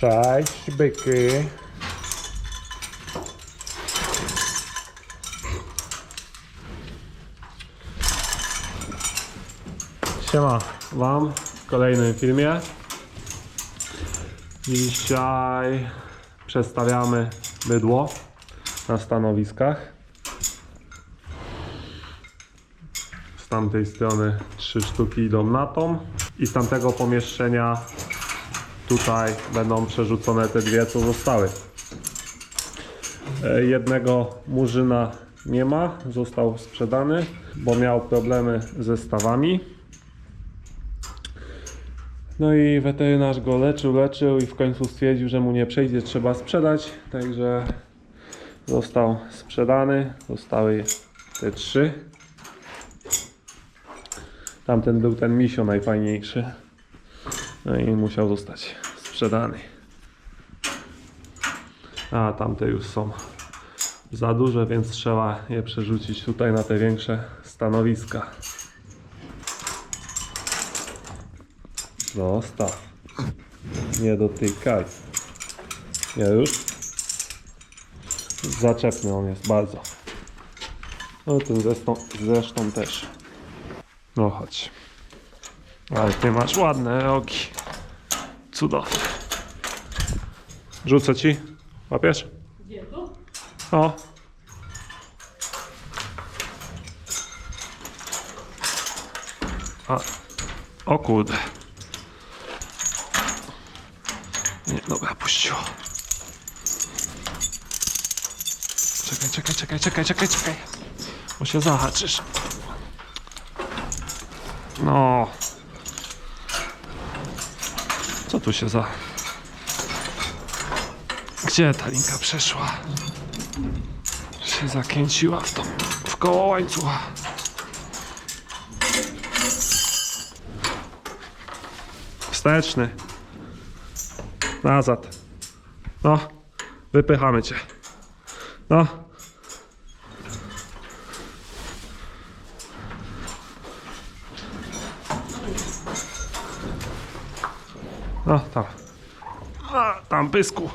Cześć, byky. Siema Wam w kolejnym filmie. Dzisiaj przestawiamy bydło na stanowiskach. Z tamtej strony trzy sztuki idą na tą i z tamtego pomieszczenia tutaj będą przerzucone te dwie, co zostały. E, Jednego murzyna nie ma, został sprzedany, bo miał problemy ze stawami. No i weterynarz go leczył, leczył i w końcu stwierdził, że mu nie przejdzie, trzeba sprzedać. Także został sprzedany. Zostały te trzy. Tamten był ten misio najfajniejszy. No i musiał zostać sprzedany. A tamte już są za duże, więc trzeba je przerzucić tutaj na te większe stanowiska. Zostaw. Nie dotykaj. Ja już? Zaczepny on jest bardzo. No ten zresztą, zresztą też. No chodź. Ale ty masz ładne rogi. Cudowne. Rzucę ci. Łapiesz? O. A. O kurde. Nie, dobra, puściło. Czekaj, czekaj, czekaj, czekaj, czekaj, czekaj. Bo się zahaczysz. No. Tu się za... Gdzie ta linka przeszła? Się zakręciła w to, w koło łańcucha. Wsteczny. Nazad. No, wypychamy cię. No. No, tam. A, tam pysku.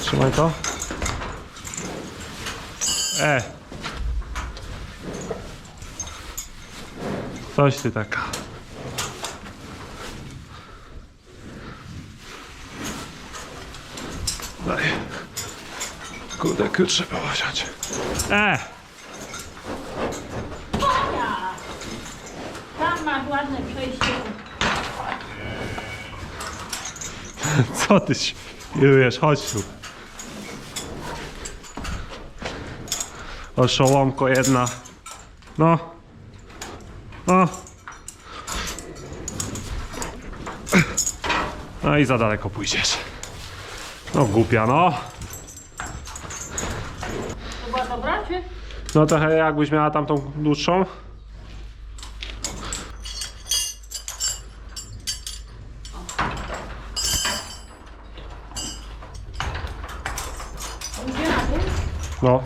Trzymaj to. E. Coś ty taka. Daj. Kurde, klucze było wziąć. E. Tam masz ładne przejście. Co ty świrujesz? Chodź tu. Oszołomko jedna. No. No. No i za daleko pójdziesz. No głupia, no. To była dobra, czy? No trochę jakbyś miała tamtą dłuższą. No.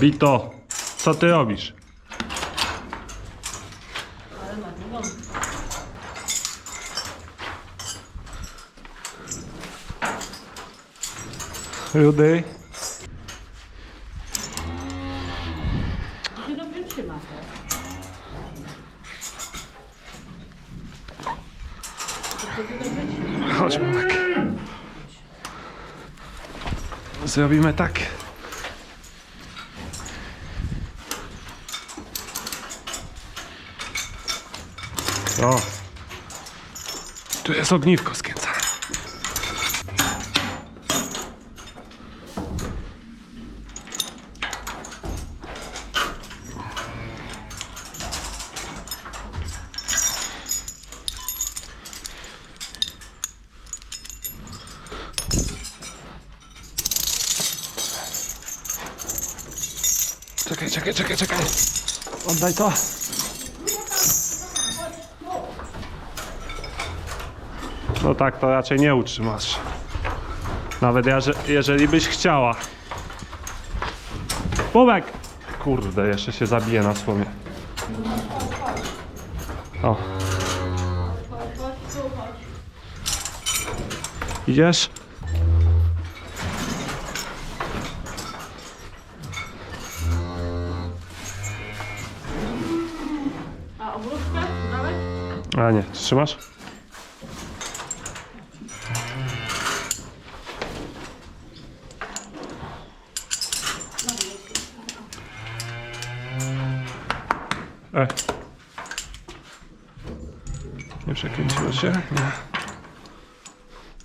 Kobito, co ty robisz? Ale ma wygląd. Rudy? To się dobrze trzyma. To się dobrze trzyma. Chodź. Zrobimy tak. Teraz ogniwko skręcam. Czekaj, czekaj, czekaj, czekaj. Oddaj to. No tak, to raczej nie utrzymasz. Nawet jeżeli byś chciała. Bubek! Kurde, jeszcze się zabije na słomie. O. Idziesz? A obróbkę dałeś? A nie, trzymasz?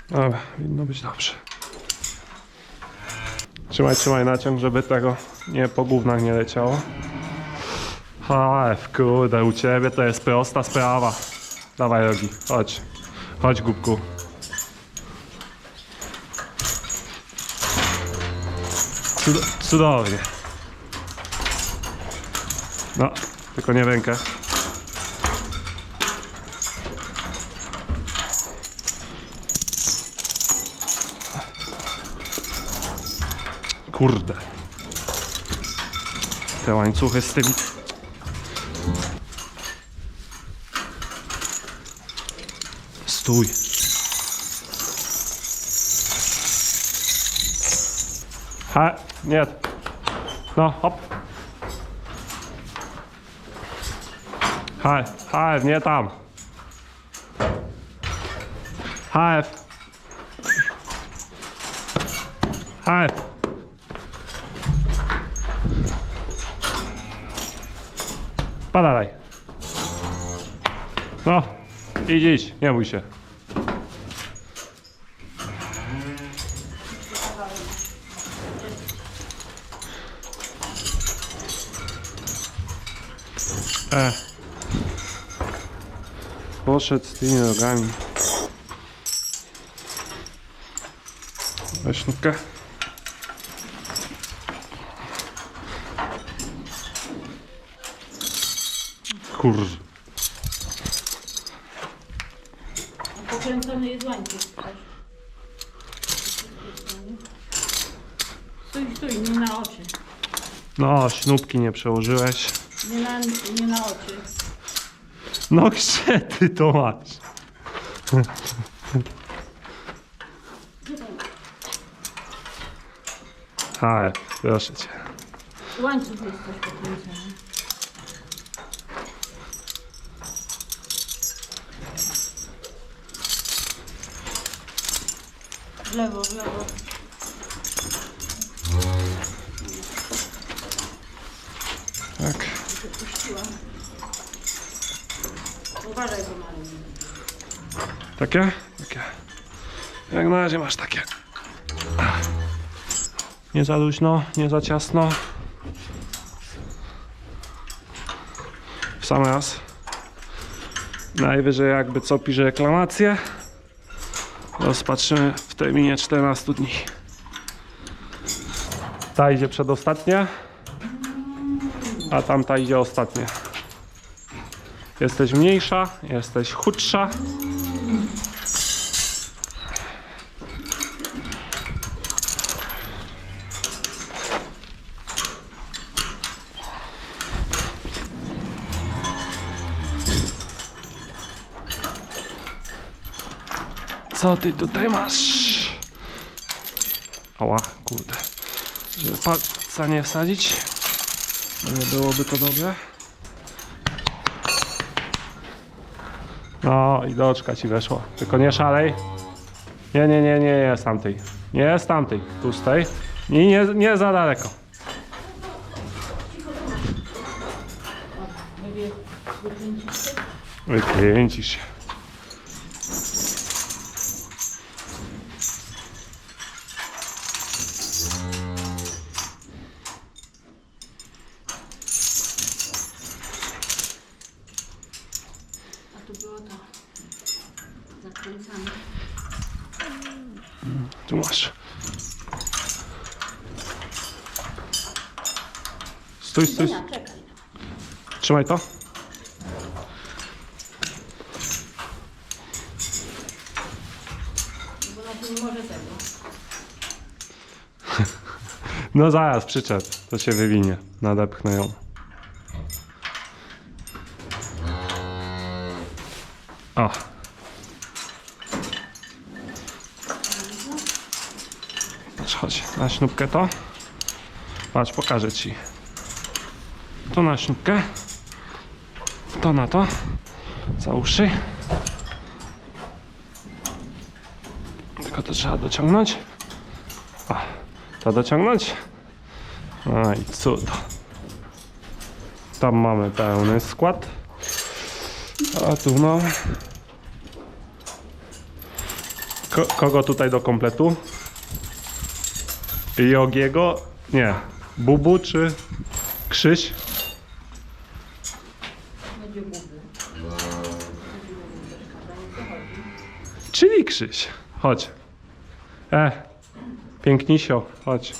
Dobra, winno być dobrze. Trzymaj, trzymaj naciąg, żeby tego nie po gównach nie leciało. HF, kurde, u ciebie to jest prosta sprawa. Dawaj Rogi, chodź. Chodź głupku. Cud cudownie. No, tylko nie rękę. Kurde. Te łańcuchy z tymi Stój. Ha, nie. No, hop. Haj, haj, nie tam. Haj. Haj. Padaj. No, idź, idź, nie bój się. E. Poszedł z tymi nogami. Weź nutkę. Kur... Pokręcony jest łańcuch. Stój, stój, nie na oczy. No, śnubki nie przełożyłeś. Nie na, nie na oczy. No gdzie ty to masz? Haj, proszę cię. Łańcuch jest też pokręcony. W lewo, w lewo. Tak. Puściłam. Uważaj, bo mamy. Takie? Takie. Jak na razie masz takie. Nie za luźno, nie za ciasno. W sam raz. Najwyżej jakby co pisze reklamację. Rozpatrzymy w terminie 14 dni. Ta idzie przedostatnia, a tamta idzie ostatnia. Jesteś mniejsza, jesteś chudsza. Co ty tutaj masz? Ała, kurde. Żeby palca nie wsadzić. Nie byłoby to dobre. No i doczka ci weszła. Tylko nie szalej. Nie, nie, nie, nie, nie z tamtej. Nie z tamtej. Tu z tej. I nie, nie za daleko. Wykręcisz się? Wykręcisz się. A tu było to zakręcane. Tu masz. Stój, stój. Czekaj. Trzymaj to. Bo może tego. No zaraz, przyczep. To się wywinie. Nadepchnę ją. O. Patrz, chodź. Na śnubkę to. Patrz, pokażę ci. To na śnubkę. To na to. Za uszy. Tylko to trzeba dociągnąć. O. To dociągnąć? No i cud. Tam mamy pełny skład. A tu no. Ko kogo tutaj do kompletu? Jogiego? Nie. Bubu czy Krzyś? Będzie bubu. Czyli Krzyś. Chodź. E, pięknisio, chodź.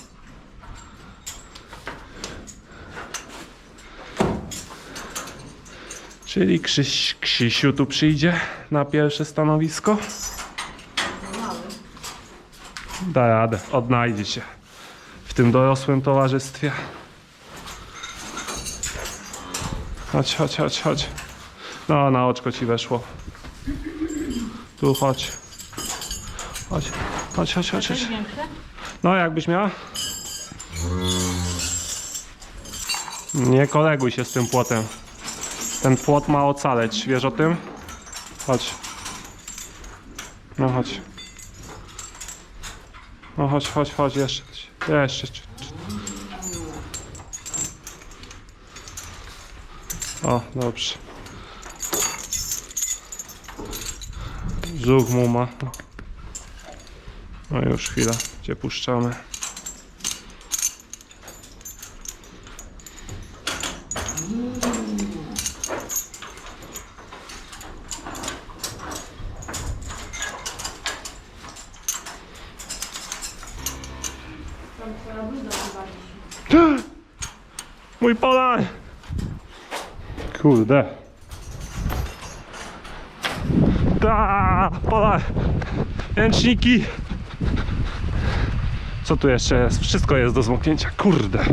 Czyli Krzyś, Krzysiu tu przyjdzie na pierwsze stanowisko. Da radę, odnajdzie się w tym dorosłym towarzystwie. Chodź, chodź, chodź, chodź. No, na oczko ci weszło. Tu chodź. Chodź, chodź, chodź, chodź. Chodź. No, jakbyś miała? Nie koleguj się z tym płotem. Ten płot ma ocaleć, wiesz o tym? Chodź. No chodź. No chodź, chodź, chodź, jeszcze. Jeszcze. O, dobrze. Brzuch mu ma. No już chwila, cię puszczamy. Mój Polan! Kurde. Da, Polan! Ręczniki! Tu jeszcze jest? Wszystko jest do zmoknięcia. Kurde.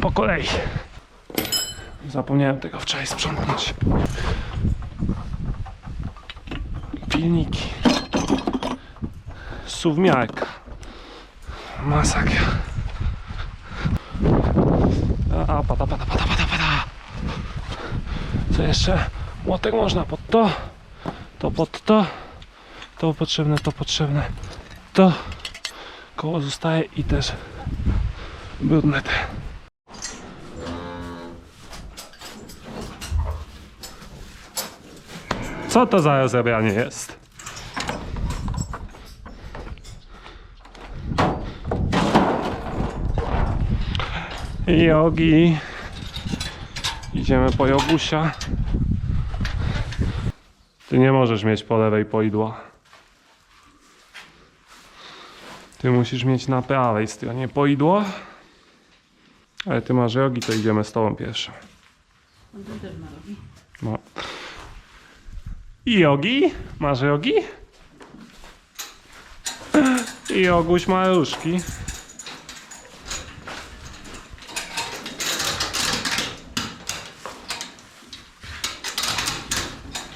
Po kolei. Zapomniałem tego wczoraj sprzątnąć. Pilniki. Suwmiarka. Masakra. A, pada, pada, pada, pada, pada. Co jeszcze? Młotek można pod to, to pod to, to potrzebne, to potrzebne, to koło zostaje i też brudne te. Co to za rozebranie jest? Jogi. Idziemy po jogusia. Ty nie możesz mieć po lewej poidła. Ty musisz mieć na prawej stronie poidło. Ale ty masz jogi, to idziemy z tobą pierwszym. On też ma robi. No. I jogi? Masz jogi? I joguś ma różki.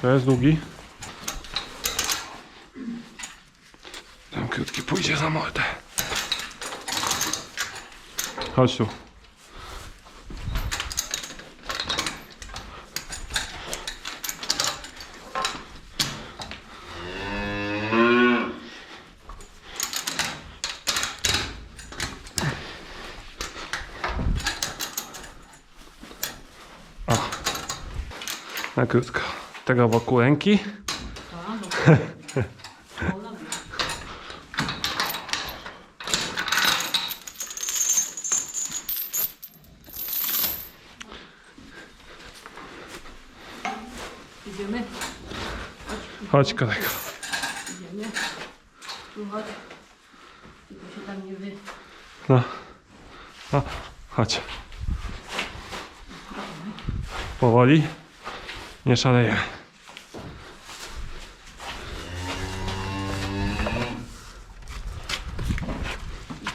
To jest długi. Ten pójdzie za mordę. Chodź tu. Na krótko. Tego wokół ręki. A, bo... O, nogi. Idziemy? Chodź kolego. Idziemy. Tu chodź. Tylko się tam nie wy... No. No, chodź. Powoli. Nie szaleję.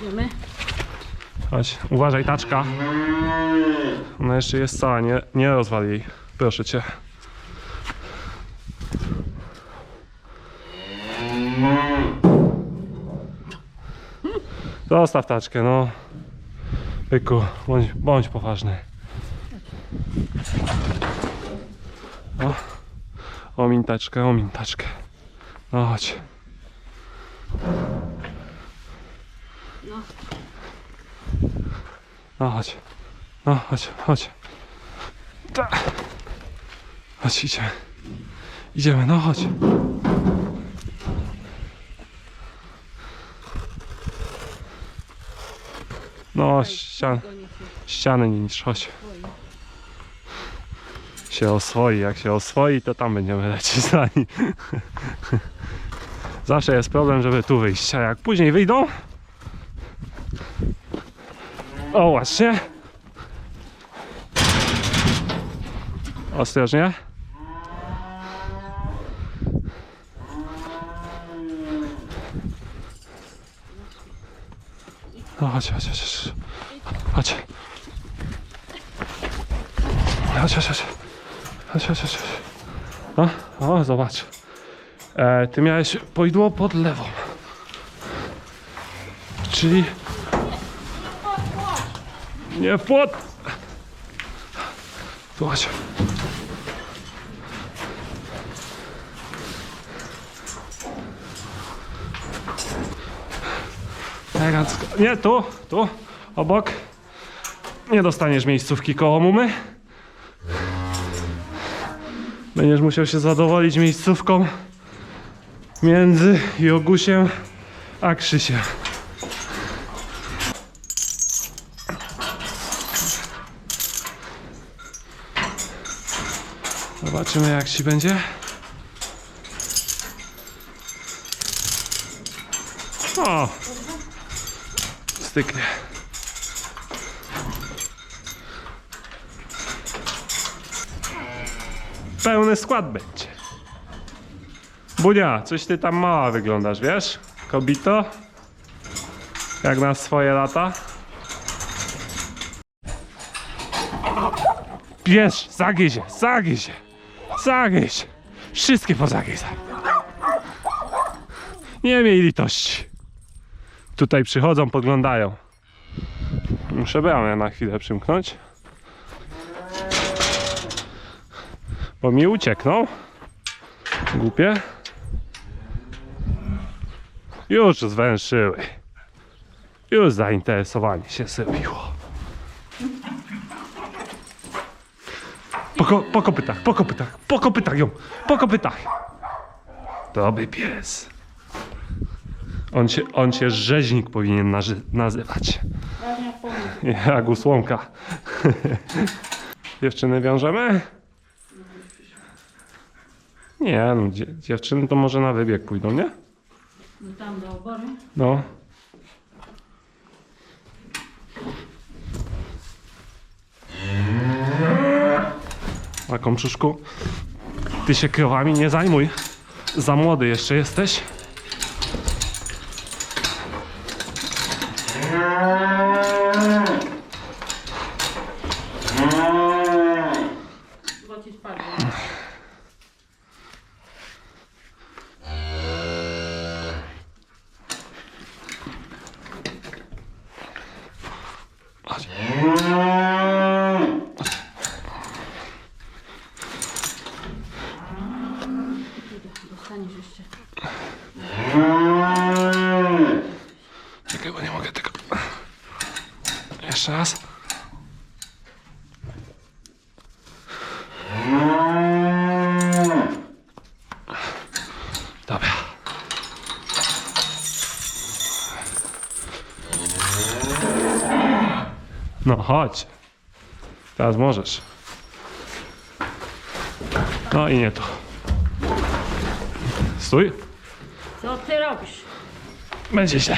Idziemy. Chodź, uważaj, taczka. Ona jeszcze jest cała, nie, nie rozwal jej. Proszę cię. Zostaw taczkę, no. Byku, bądź, bądź poważny. O, omin taczkę, omin taczkę. No chodź. No. No chodź. No chodź, chodź. Chodź, idziemy. Idziemy, no chodź. No, ściany nie niż, chodź. Się oswoi, jak się oswoi, to tam będziemy lecieć za nim. Zawsze jest problem, żeby tu wyjść, a jak później wyjdą... O, właśnie. Ostrożnie. No chodź, chodź, chodź, chodź. Chodź. Chodź, chodź, chodź. Chodź, chodź. No, o, zobacz. E, ty miałeś pojdło pod lewą. Czyli... Nie w płot! Tu chodź. Nie, tu, tu, obok. Nie dostaniesz miejscówki koło mumy. Będziesz musiał się zadowolić miejscówką między Jogusiem a Krzysiem. Zobaczymy jak ci będzie. O! Styknie. Pełny skład będzie. Bunia, coś ty tam mała wyglądasz, wiesz? Kobito? Jak na swoje lata? Bierz, zagiej się, zagiej się, zagiej się. Nie miej litości. Tutaj przychodzą, podglądają. Muszę bramę na chwilę przymknąć. Bo mi uciekną. Głupie. Już zwęszyły. Już zainteresowanie się zrobiło. Po, ko- po kopytach, po kopytach, po kopytach ją, po kopytach. Dobry pies. On się, on się rzeźnik powinien nazywać. Jak usłomka. Dziewczyny wiążemy? Nie, no, dzie- dziewczyny to może na wybieg pójdą, nie? No tam do obory. No. A komszuszku, ty się krowami nie zajmuj. Za młody jeszcze jesteś. Chodź. Teraz możesz. No i nie to. Stój. Co ty robisz? Będzie źle.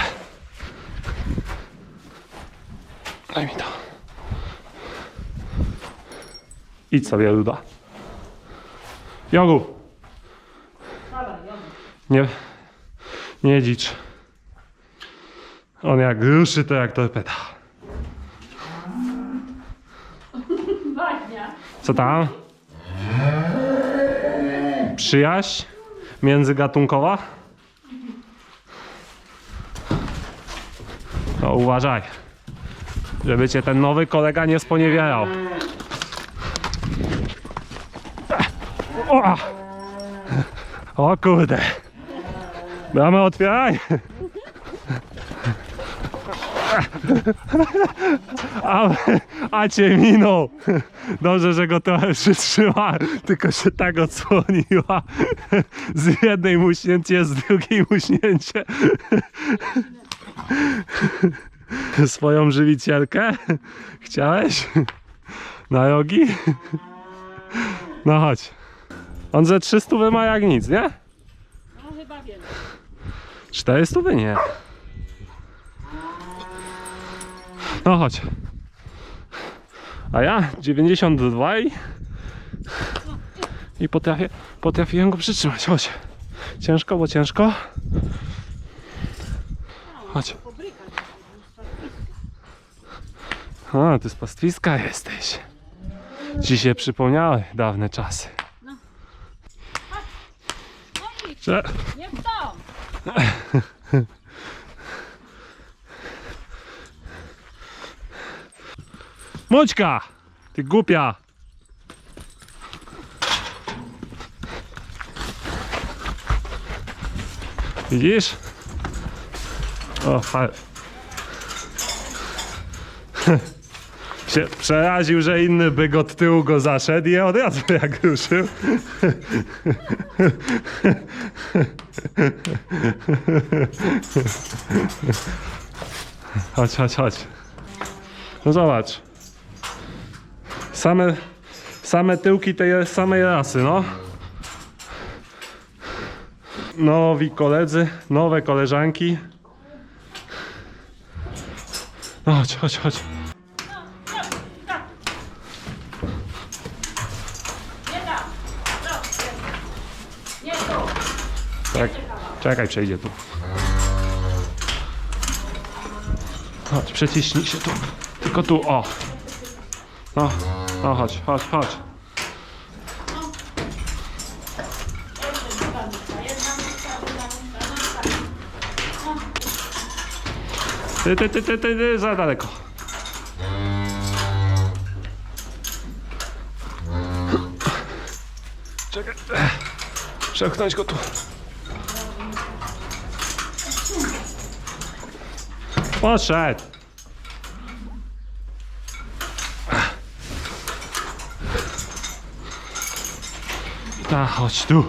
Daj mi to. Idź sobie, Luda. Jogu! Nie, nie dzicz. On jak ruszy, to jak torpeda. Co tam? Przyjaźń międzygatunkowa? No uważaj, żeby cię ten nowy kolega nie sponiewierał. O, o kurde. Bramę otwieraj. A, a cię minął. Dobrze, że go trochę przytrzyma, tylko się tak odsłoniła. Z jednej muśnięcie, z drugiej muśnięcie. Swoją żywicielkę chciałeś? Na rogi? No chodź. On ze 300 ma jak nic, nie? No chyba wiem. 400 nie. No chodź. A ja 92 i, i potrafię, potrafiłem go przytrzymać. Chodź. Ciężko, bo ciężko. Chodź. A, ty z pastwiska jesteś. Ci się przypomniały dawne czasy. No Cze- nie w dom. Mućka! Ty głupia! Widzisz? O, fa- się przeraził, że inny byk od tyłu go zaszedł i od razu jak ruszył. Chodź, chodź, chodź. No zobacz. Same, same tyłki tej samej rasy, no. Nowi koledzy, nowe koleżanki. No chodź, chodź, chodź. Tak, czekaj, przejdzie tu. Chodź, przeciśnij się tu. Tylko tu, o. No, no chodź, chodź, chodź. Ty, ty, ty, ty, ty, ty, za daleko. Czekaj. Przepchnąć go tu. Poszedł. Chodź tu.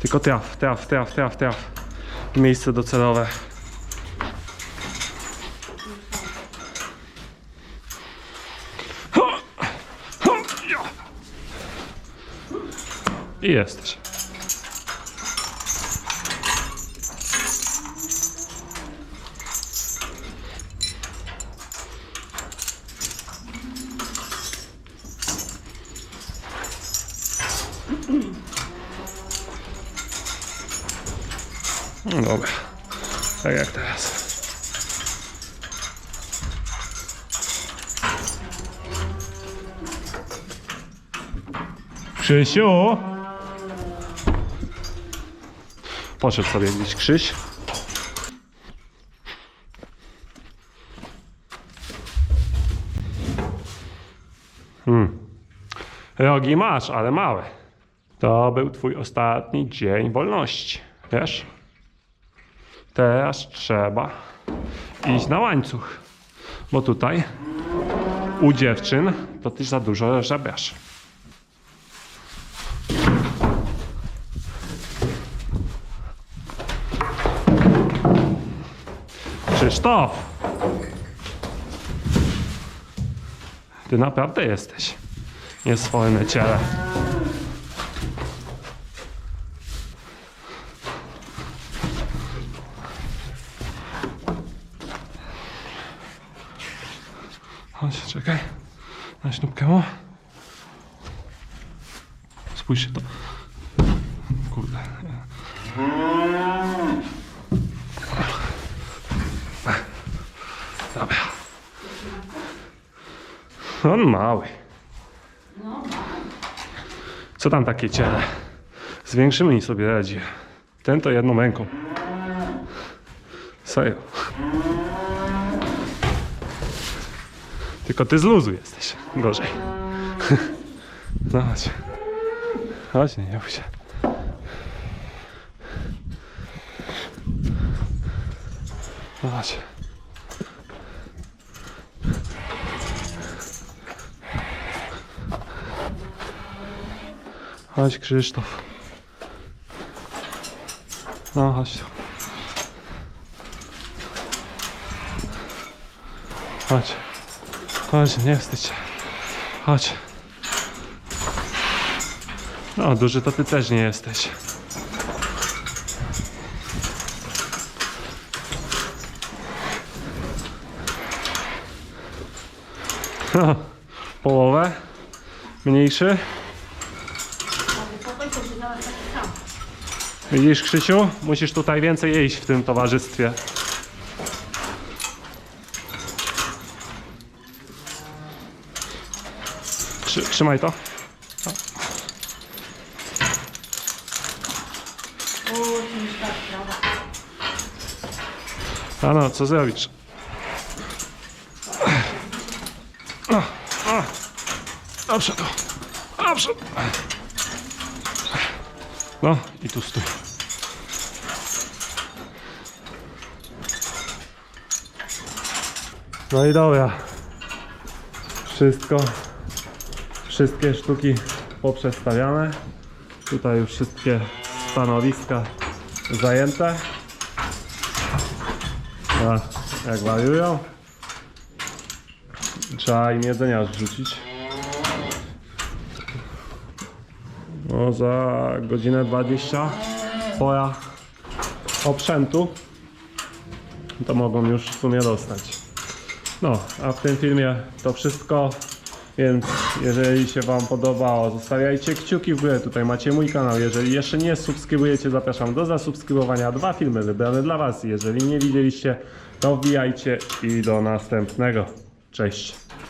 Tylko traf, traf, traf, traf, traf. Miejsce docelowe. I jesteś. No dobra. Tak jak teraz. Krzysiu! Poszedł sobie gdzieś Krzyś. Hmm. Rogi masz, ale małe. To był twój ostatni dzień wolności. Wiesz? Teraz trzeba iść na łańcuch. Bo tutaj u dziewczyn to ty za dużo żebrasz. Krzysztof! Ty naprawdę jesteś nieswojne ciele. Chodź, czekaj. Na śnubkę. Spójrzcie to. Kurde. On mały. Co tam takie ciele? Z większymi sobie radzi. Ten to jedną ręką. Serio. Tylko ty z luzu jesteś. Gorzej. No chodź. Chodź, nie, nie bój się. No chodź. Chodź Krzysztof. No chodź. Chodź. Chodź, nie wstydź się. Chodź. No, duży to ty też nie jesteś. Połowę. Mniejszy. Spokojnie się dała taki sam. Widzisz, Krzysiu? Musisz tutaj więcej jeść w tym towarzystwie. Trzy, trzymaj to. A no, co zrobisz? No, no. Dobrze tu. Dobrze. No i tu stój. No i dobra. Wszystko. Wszystkie sztuki poprzestawiane. Tutaj już wszystkie stanowiska zajęte. A, jak wariują. Trzeba im jedzenia rzucić. No za godzinę 20 pora oprzętu. To mogą już w sumie dostać. No, a w tym filmie to wszystko. Więc jeżeli się Wam podobało, zostawiajcie kciuki w górę. Tutaj macie mój kanał. Jeżeli jeszcze nie subskrybujecie, zapraszam do zasubskrybowania. Dwa filmy wybrane dla Was. Jeżeli nie widzieliście, to wbijajcie i do następnego. Cześć.